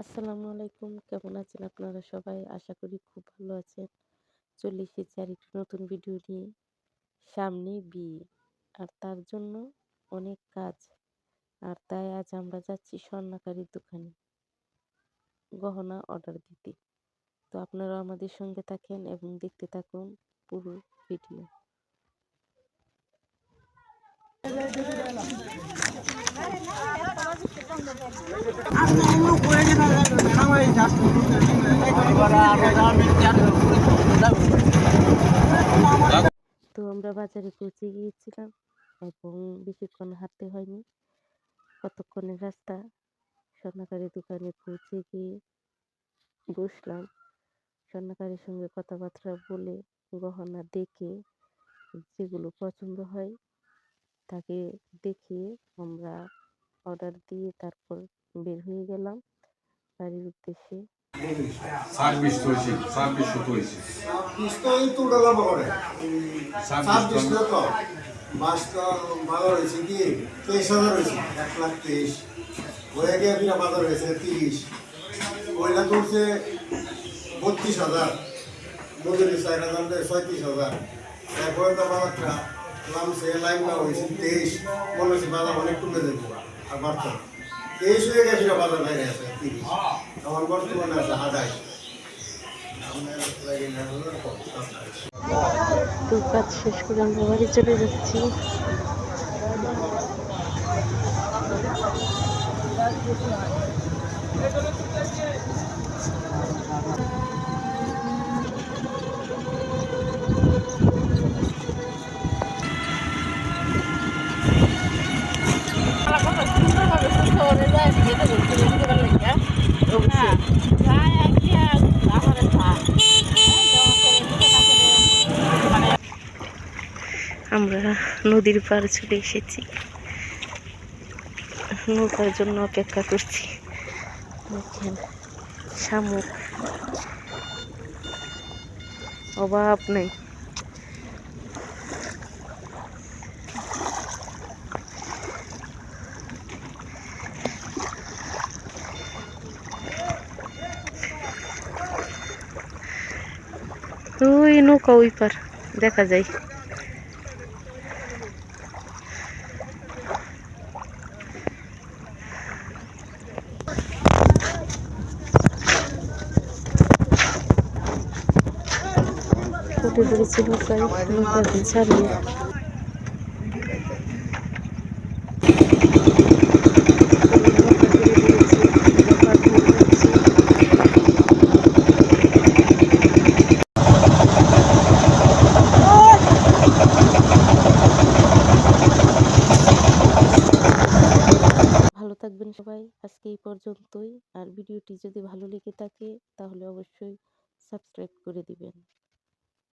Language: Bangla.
আসসালামু আলাইকুম। কেমন আছেন আপনারা সবাই? আশা করি খুব ভালো আছেন। চলে এসেছি আর একটি নতুন ভিডিও নিয়ে। সামনে বিয়ে। আর তার জন্য অনেক কাজ। আর তাই আজ আমরা যাচ্ছি স্বর্ণাকারীর দোকানে গহনা অর্ডার দিতে। তো আপনারা আমাদের সঙ্গে থাকেন এবং দেখতে থাকুন পুরো ভিডিও। তো আমরা বাজারে পৌঁছে গিয়েছিলাম এবং বেশিক্ষণ হাঁটতে হয়নি। কতক্ষণের রাস্তা স্বর্ণকারী দোকানে পৌঁছে গিয়ে বসলাম। স্বর্ণকারীর সঙ্গে কথাবার্তা বলে, গহনা দেখে, যেগুলো পছন্দ হয় তাকে দেখিয়ে আমরা অর্ডার দিয়ে তারপর বের হয়ে গেলাম। বাড়ির উদ্দেশ্যে। ছাব্বিশ হয়েছে হয়েছে। মাস ভালো হয়েছে কি? তেইশ হাজার হয়েছে এক লাখ তেইশ। হয়ে গিয়ে বিনা বাজার হয়েছে তিরিশ। ওইটা তুলছে বত্রিশ হাজার। মজুরি চার হাজার ছয়ত্রিশ হাজার। তারপরে তো বাজারটা নামছে লাইন না হয়েছে তেইশ। মনে হচ্ছে বাজার অনেক কমে দেবো আর বাড়তো তেইশ হয়ে গেছে বাজার বাইরে আছে তিরিশ আমার বর্তমানে আছে কাজ শেষ করে আমরা বাড়ি চলে যাচ্ছি। আমরা নদীর পাড়ে চলে এসেছি। নৌকার জন্য অপেক্ষা করছি। শামুক। অভাব নেই। ওই নৌকা ওই পার দেখা যায়। নৌকায় নৌকা ছাড়িয়ে ভালো থাকবেন সবাই। আজকে এই পর্যন্তই। আর ভিডিওটি যদি ভালো লেগে থাকে, তাহলে অবশ্যই সাবস্ক্রাইব করে দিবেন।